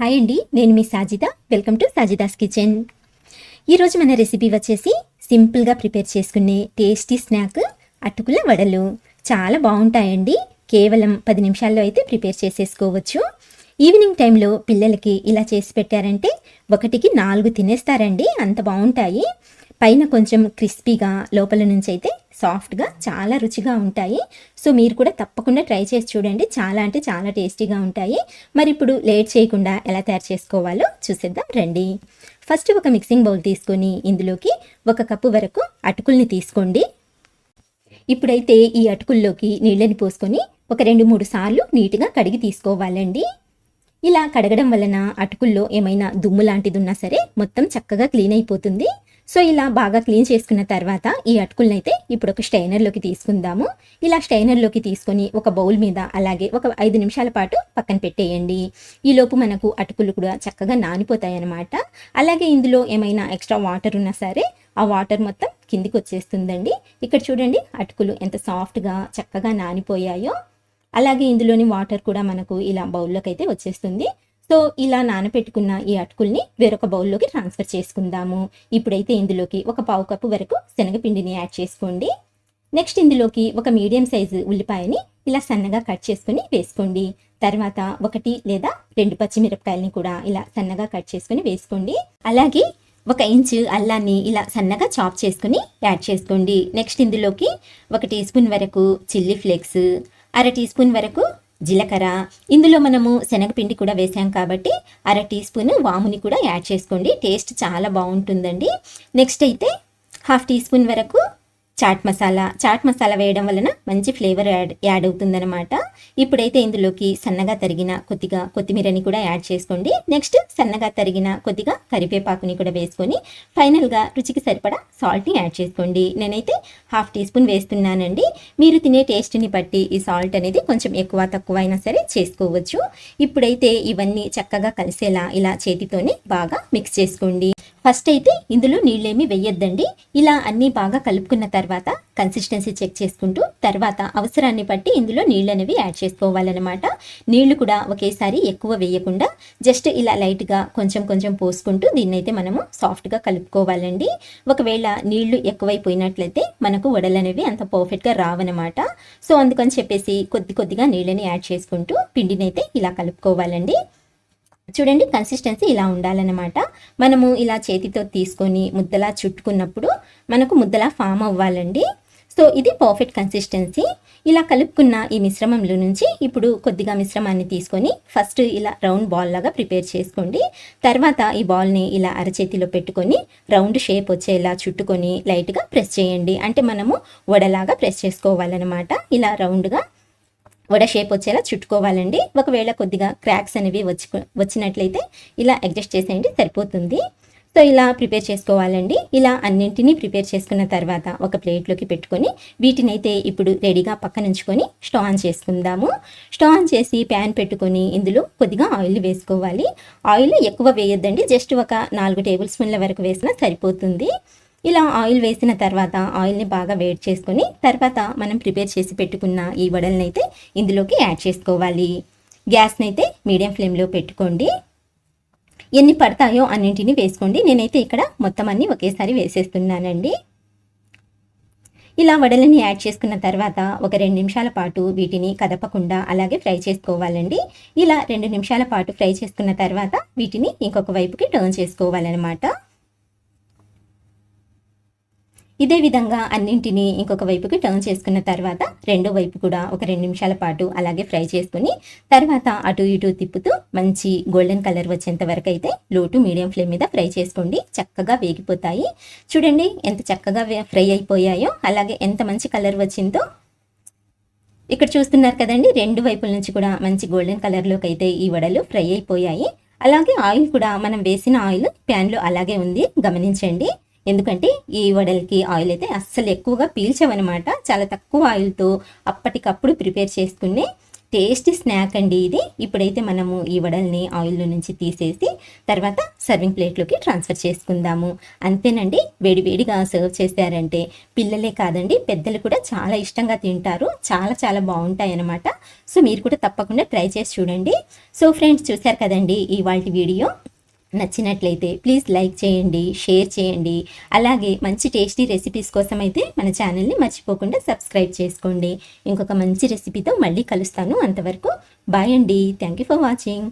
Hi అండి నేను మీ Sajida. Welcome to Sajida's kitchen ఈరోజు మన రెసిపీ వచ్చేసి సింపుల్గా ప్రిపేర్ చేసుకునే టేస్టీ స్నాక్ అటుకుల వడలు. చాలా బాగుంటాయండి. కేవలం పది నిమిషాల్లో అయితే ప్రిపేర్ చేసేసుకోవచ్చు. ఈవినింగ్ టైంలో పిల్లలకి ఇలా చేసి పెట్టారంటే ఒకటికి నాలుగు తినేస్తారండి. అంత బాగుంటాయి. పైన కొంచెం క్రిస్పీగా లోపల నుంచి అయితే సాఫ్ట్గా చాలా రుచిగా ఉంటాయి. సో మీరు కూడా తప్పకుండా ట్రై చేసి చూడండి. చాలా అంటే చాలా టేస్టీగా ఉంటాయి. మరి ఇప్పుడు లేట్ చేయకుండా ఎలా తయారు చేసుకోవాలో చూసేద్దాం రండి. ఫస్ట్ ఒక మిక్సింగ్ బౌల్ తీసుకొని ఇందులోకి ఒక కప్పు వరకు అటుకుల్ని తీసుకోండి. ఇప్పుడైతే ఈ అటుకుల్లోకి నీళ్ళని పోసుకొని ఒక రెండు మూడు సార్లు నీట్గా కడిగి తీసుకోవాలండి. ఇలా కడగడం వలన అటుకుల్లో ఏమైనా దుమ్ము లాంటిది ఉన్నా సరే మొత్తం చక్కగా క్లీన్ అయిపోతుంది. సో ఇలా బాగా క్లీన్ చేసుకున్న తర్వాత ఈ అటుకులను అయితే ఇప్పుడు ఒక స్టైనర్లోకి తీసుకుందాము. ఇలా స్టైనర్లోకి తీసుకొని ఒక బౌల్ మీద అలాగే ఒక ఐదు నిమిషాల పాటు పక్కన పెట్టేయండి. ఈలోపు మనకు అటుకులు కూడా చక్కగా నానిపోతాయి అన్నమాట అలాగే ఇందులో ఏమైనా ఎక్స్ట్రా వాటర్ ఉన్నా సరే ఆ వాటర్ మొత్తం కిందికి వచ్చేస్తుందండి. ఇక్కడ చూడండి అటుకులు ఎంత సాఫ్ట్గా చక్కగా నానిపోయాయో. అలాగే ఇందులోని వాటర్ కూడా మనకు ఇలా బౌల్లోకి అయితే వచ్చేస్తుంది. సో ఇలా నానపెట్టుకున్న ఈ అటుకుల్ని వేరొక బౌల్లోకి ట్రాన్స్ఫర్ చేసుకుందాము. ఇప్పుడైతే ఇందులోకి ఒక పావు కప్పు వరకు శనగపిండిని యాడ్ చేసుకోండి. నెక్స్ట్ ఇందులోకి ఒక మీడియం సైజు ఉల్లిపాయని ఇలా సన్నగా కట్ చేసుకుని వేసుకోండి. తర్వాత ఒకటి లేదా రెండు పచ్చిమిరపకాయలని కూడా ఇలా సన్నగా కట్ చేసుకుని వేసుకోండి. అలాగే ఒక ఇంచు అల్లాన్ని ఇలా సన్నగా చాప్ చేసుకుని యాడ్ చేసుకోండి. నెక్స్ట్ ఇందులోకి ఒక టీ స్పూన్ వరకు చిల్లీ ఫ్లేక్స్ అర టీ స్పూన్ వరకు జీలకర్ర. ఇందులో మనము శనగపిండి కూడా వేసాం కాబట్టి అర టీ స్పూన్ వాముని కూడా యాడ్ చేసుకోండి. టేస్ట్ చాలా బాగుంటుందండి. నెక్స్ట్ అయితే హాఫ్ టీ స్పూన్ వరకు చాట్ మసాలా. చాట్ మసాలా వేయడం వలన మంచి ఫ్లేవర్ యాడ్ యాడ్ అవుతుందన్నమాట. ఇప్పుడైతే ఇందులోకి సన్నగా తరిగిన కొద్దిగా కొత్తిమీరని కూడా యాడ్ చేసుకోండి. నెక్స్ట్ సన్నగా తరిగిన కొద్దిగా కరివేపాకుని కూడా వేసుకొని ఫైనల్గా రుచికి సరిపడా సాల్ట్ని యాడ్ చేసుకోండి. నేనైతే హాఫ్ టీ స్పూన్ వేస్తున్నానండి. మీరు తినే టేస్ట్ని బట్టి ఈ సాల్ట్ అనేది కొంచెం ఎక్కువ తక్కువ అయినా సరే చేసుకోవచ్చు. ఇప్పుడైతే ఇవన్నీ చక్కగా కలిసేలా ఇలా చేతితోనే బాగా మిక్స్ చేసుకోండి. ఫస్ట్ అయితే ఇందులో నీళ్ళేమి వెయ్యొద్దండి ఇలా అన్నీ బాగా కలుపుకున్న తర్వాత కన్సిస్టెన్సీ చెక్ చేసుకుంటూ తర్వాత అవసరాన్ని బట్టి ఇందులో నీళ్ళు అనేవి యాడ్ చేసుకోవాలన్నమాట. నీళ్ళు కూడా ఒకేసారి ఎక్కువ వేయకుండా జస్ట్ ఇలా లైట్గా కొంచెం కొంచెం పోసుకుంటూ దీన్ని అయితే మనము సాఫ్ట్గా కలుపుకోవాలండి. ఒకవేళ నీళ్ళు ఎక్కువైపోయినట్లయితే మనకు వడలు అనేవి అంత పర్ఫెక్ట్గా రావన్నమాట. సో అందుకని చెప్పేసి కొద్ది కొద్దిగా నీళ్ళని యాడ్ చేసుకుంటూ పిండిని అయితే ఇలా కలుపుకోవాలండి. చూడండి కన్సిస్టెన్సీ ఇలా ఉండాలన్నమాట. మనము ఇలా చేతితో తీసుకొని ముద్దలా చుట్టుకున్నప్పుడు మనకు ముద్దలా ఫామ్ అవ్వాలండి. సో ఇది పర్ఫెక్ట్ కన్సిస్టెన్సీ ఇలా కలుపుకున్న ఈ మిశ్రమంలో నుంచి ఇప్పుడు కొద్దిగా మిశ్రమాన్ని తీసుకొని ఫస్ట్ ఇలా రౌండ్ బాల్ లాగా ప్రిపేర్ చేసుకోండి. తర్వాత ఈ బాల్ని ఇలా అరచేతిలో పెట్టుకొని రౌండ్ షేప్ వచ్చేలా చుట్టుకొని లైట్గా ప్రెస్ చేయండి. అంటే మనము వడలాగా ప్రెస్ చేసుకోవాలన్నమాట. ఇలా రౌండ్గా వడ షేప్ వచ్చేలా చుట్టుకోవాలండి. ఒకవేళ కొద్దిగా క్రాక్స్ అనేవి వచ్చి వచ్చినట్లయితే ఇలా అడ్జస్ట్ చేసేయండి సరిపోతుంది. సో ఇలా ప్రిపేర్ చేసుకోవాలండి. ఇలా అన్నింటినీ ప్రిపేర్ చేసుకున్న తర్వాత ఒక ప్లేట్లోకి పెట్టుకొని వీటిని అయితే ఇప్పుడు రెడీగా పక్కన ఉంచుకొని స్టవ్ ఆన్ చేసుకుందాము. స్టవ్ ఆన్ చేసి ప్యాన్ పెట్టుకొని ఇందులో కొద్దిగా ఆయిల్ వేసుకోవాలి. ఆయిల్ ఎక్కువ వేయొద్దండి. జస్ట్ ఒక నాలుగు టేబుల్ స్పూన్ల వరకు వేసినా సరిపోతుంది. ఇలా ఆయిల్ వేసిన తర్వాత ఆయిల్ని బాగా వేడి చేసుకొని తర్వాత మనం ప్రిపేర్ చేసి పెట్టుకున్న ఈ వడలనైతే అయితే ఇందులోకి యాడ్ చేసుకోవాలి. గ్యాస్ని అయితే మీడియం ఫ్లేమ్లో పెట్టుకోండి. ఎన్ని పడతాయో అన్నింటినీ వేసుకోండి. నేనైతే ఇక్కడ మొత్తం అన్నీ ఒకేసారి వేసేస్తున్నానండి. ఇలా వడలని యాడ్ చేసుకున్న తర్వాత ఒక రెండు నిమిషాల పాటు వీటిని కదపకుండా అలాగే ఫ్రై చేసుకోవాలండి. ఇలా రెండు నిమిషాల పాటు ఫ్రై చేసుకున్న తర్వాత వీటిని ఇంకొక వైపుకి టర్న్ చేసుకోవాలన్నమాట. ఇదే విధంగా అన్నింటినీ ఇంకొక వైపుకి టర్న్ చేసుకున్న తర్వాత రెండో వైపు కూడా ఒక రెండు నిమిషాల పాటు అలాగే ఫ్రై చేసుకుని తర్వాత అటు ఇటు తిప్పుతూ మంచి గోల్డెన్ కలర్ వచ్చేంత వరకు అయితే లో టు మీడియం ఫ్లేమ్ మీద ఫ్రై చేసుకోండి. చక్కగా వేగిపోతాయి. చూడండి ఎంత చక్కగా ఫ్రై అయిపోయాయో అలాగే ఎంత మంచి కలర్ వచ్చిందో. ఇక్కడ చూస్తున్నారు కదండి రెండు వైపుల నుంచి కూడా మంచి గోల్డెన్ కలర్లోకి అయితే ఈ వడలు ఫ్రై అయిపోయాయి. అలాగే ఆయిల్ కూడా మనం వేసిన ఆయిల్ ప్యాన్లో అలాగే ఉంది. గమనించండి. ఎందుకంటే ఈ వడలకి ఆయిల్ అయితే అస్సలు ఎక్కువగా పీల్చవన్నమాట చాలా తక్కువ ఆయిల్తో అప్పటికప్పుడు ప్రిపేర్ చేసుకునే టేస్టీ స్నాక్ అండి ఇది. ఇప్పుడైతే మనము ఈ వడల్ని ఆయిల్లో నుంచి తీసేసి తర్వాత సర్వింగ్ ప్లేట్లోకి ట్రాన్స్ఫర్ చేసుకుందాము. అంతేనండి వేడివేడిగా సర్వ్ చేశారంటే పిల్లలే కాదండి పెద్దలు కూడా చాలా ఇష్టంగా తింటారు. చాలా చాలా బాగుంటాయి అన్నమాట సో మీరు కూడా తప్పకుండా ట్రై చేసి చూడండి. సో ఫ్రెండ్స్ చూశారు కదండి ఇవాళ వీడియో నచ్చినట్లయితే ప్లీజ్ లైక్ చేయండి షేర్ చేయండి. అలాగే మంచి టేస్టీ రెసిపీస్ కోసం అయితే మన ఛానల్ని మర్చిపోకుండా సబ్స్క్రైబ్ చేసుకోండి. ఇంకొక మంచి రెసిపీతో మళ్ళీ కలుస్తాను. అంతవరకు బాయ్ అండి. Thank you for watching.